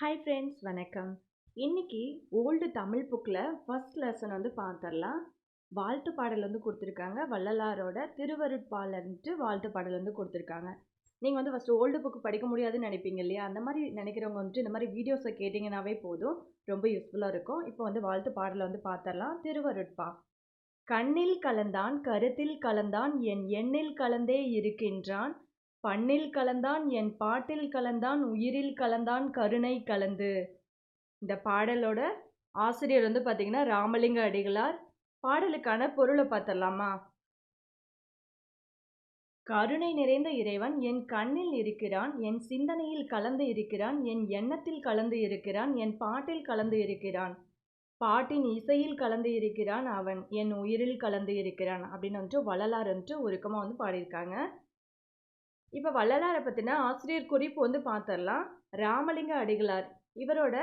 Hi friends வணக்கம். இன்னைக்கு old Tamil புக்கில் ஃபர்ஸ்ட் லெசன் வந்து பார்த்துடலாம் வாழ்த்து பாடல் வந்து கொடுத்துருக்காங்க. வள்ளலாரோட திருவருட்பாலன்ட்டு வாழ்த்து பாடல் வந்து கொடுத்துருக்காங்க. நீங்கள் வந்து ஃபஸ்ட்டு ஓல்டு புக்கு படிக்க முடியாதுன்னு நினைப்பீங்க இல்லையா? அந்த மாதிரி நினைக்கிறவங்க வந்துட்டு இந்த மாதிரி வீடியோஸை கேட்டிங்கனாவே போதும். ரொம்ப யூஸ்ஃபுல்லாக இருக்கும். இப்போ வந்து வாழ்த்து பாடலை வந்து பார்த்துடலாம் திருவருட்பா. கண்ணில் கலந்தான் கருத்தில் கலந்தான் என் எண்ணில் கலந்தே இருக்கின்றான். பண்ணில் கலந்தான் என் பாட்டில் கலந்தான் உயிரில் கலந்தான் கருணை கலந்து. இந்த பாடலோட ஆசிரியர் வந்து பார்த்தீங்கன்னா ராமலிங்க அடிகளார். பாடலுக்கான பொருளை பார்த்துடலாமா கருணை நிறைந்த இறைவன் என் கண்ணில் இருக்கிறான் என் சிந்தனையில் கலந்து இருக்கிறான் என் எண்ணத்தில் கலந்து இருக்கிறான் என் பாட்டில் கலந்து இருக்கிறான். பாட்டின் இசையில் கலந்து இருக்கிறான் அவன் என் உயிரில் கலந்து இருக்கிறான் அப்படின்னு வந்துட்டு வள்ளலார் வந்துட்டு ஒருக்கமாக வந்து பாடியிருக்காங்க. இப்போ வள்ளலாரை பற்றின ஆசிரியர் குறிப்பு வந்து பார்த்துடலாம் ராமலிங்க அடிகளார். இவரோட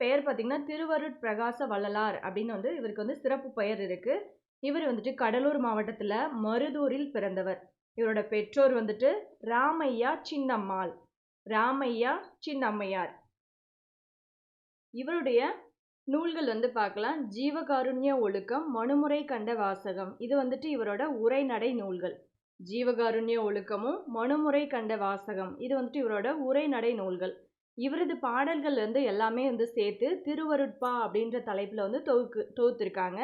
பெயர் பார்த்திங்கன்னா திருவருட் பிரகாச வள்ளலார் அப்படின்னு வந்து இவருக்கு வந்து சிறப்பு பெயர் இருக்குது இவர் வந்துட்டு கடலூர் மாவட்டத்தில் மருதூரில் பிறந்தவர். இவரோட பெற்றோர் வந்துட்டு ராமையா சின்னம்மாள். ராமையா சின்னம்மையார். இவருடைய நூல்கள் வந்து பார்க்கலாம் ஜீவகாருண்ய ஒழுக்கம் மனுமுறை கண்ட வாசகம். இது வந்துட்டு இவரோட உரைநடை நூல்கள். ஜீவகாருண்ய ஒழுக்கமும் மனுமுறை கண்ட வாசகம். இது வந்துட்டு இவரோட உரைநடை நூல்கள். இவரது பாடல்கள் வந்து எல்லாமே வந்து சேர்த்து திருவருட்பா அப்படின்ற தலைப்பில் வந்து தொகுக்கு தொகுத்திருக்காங்க.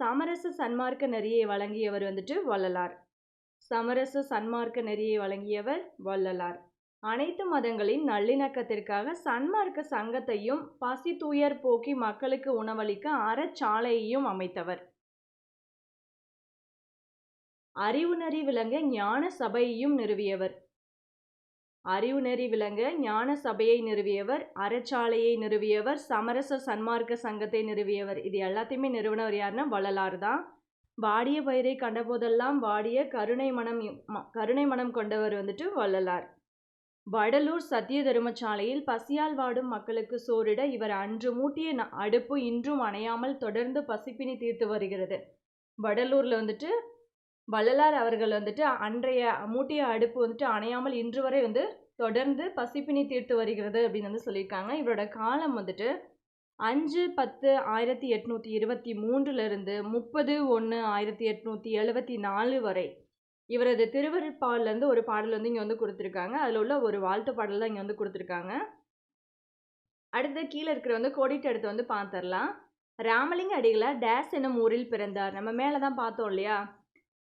சமரச சன்மார்க்க நெறியை வழங்கியவர் வந்துட்டு வள்ளலார். சமரச சன்மார்க்க நெறியை வழங்கியவர் வள்ளலார். அனைத்து மதங்களின் நல்லிணக்கத்திற்காக சன்மார்க்க சங்கத்தையும் பசி துயர் போக்கி மக்களுக்கு உணவளிக்க அறச்சாலையையும் அமைத்தவர். அறிவுநெறி விளங்க ஞான சபையையும் நிறுவியவர். அறிவுநெறி விளங்க ஞான சபையை நிறுவியவர். அறச்சாலையை நிறுவியவர். சமரச சன்மார்க்க சங்கத்தை நிறுவியவர். இது எல்லாத்தையுமே நிறுவனவர் யாருன்னா வள்ளலார் தான். வாடிய பயிரை கண்டபோதெல்லாம் வாடிய கருணை மனம் கருணை மனம் கொண்டவர் வந்துட்டு வள்ளலார். வடலூர் சத்திய தருமசாலையில் பசியால் வாடும் மக்களுக்கு சோறிட இவர் அன்று மூட்டிய அடுப்பு இன்றும் அணையாமல் தொடர்ந்து பசிப்பினி தீர்த்து வருகிறது. வடலூரில் வந்துட்டு வள்ளலார் அவர்கள் வந்துட்டு அன்றைய மூட்டிய அடுப்பு வந்துட்டு அணையாமல் இன்று வரை வந்து தொடர்ந்து பசிப்பினி தீர்த்து வருகிறது அப்படின்னு வந்து சொல்லியிருக்காங்க. இவரோட காலம் வந்துட்டு அஞ்சு பத்து ஆயிரத்தி எட்நூற்றி இருபத்தி மூன்றுலேருந்து முப்பது ஒன்று ஆயிரத்தி எட்நூற்றி எழுபத்தி நாலு வரை இவரது திருவருட்பாடலேருந்து ஒரு பாடல் வந்து இங்கே வந்து கொடுத்துருக்காங்க. அதில் உள்ள ஒரு வாழ்த்து பாடல் தான் இங்கே வந்து கொடுத்துருக்காங்க. அடுத்து கீழே இருக்கிற வந்து கோடிட்டு எடுத்து வந்து பார்த்துடலாம் ராமலிங்க அடிகளார் டேஸ் என்னும் ஊரில் பிறந்தார். நம்ம மேலே தான் பார்த்தோம் இல்லையா?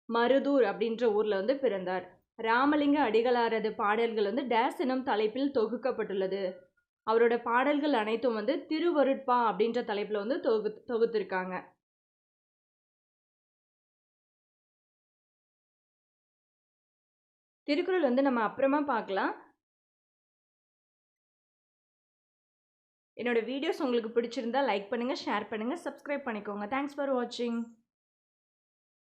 மருதூர் அப்படின்ற ஊரில் வந்து பிறந்தார். ராமலிங்க அடிகளாரது பாடல்கள் வந்து டேஸ் எனும் தலைப்பில் தொகுக்கப்பட்டுள்ளது. அவரோட பாடல்கள் அனைத்தும் வந்து திருவருட்பா அப்படின்ற தலைப்பில் வந்து தொகு தொகுத்திருக்காங்க. திருக்குறள் வந்து நம்ம அப்புறமா பார்க்கலாம். என்னோட வீடியோஸ் உங்களுக்கு பிடிச்சிருந்தா லைக் பண்ணுங்கள் ஷேர் பண்ணுங்கள் சப்ஸ்கிரைப் பண்ணிக்கோங்க. தேங்க்ஸ் ஃபார் வாட்சிங்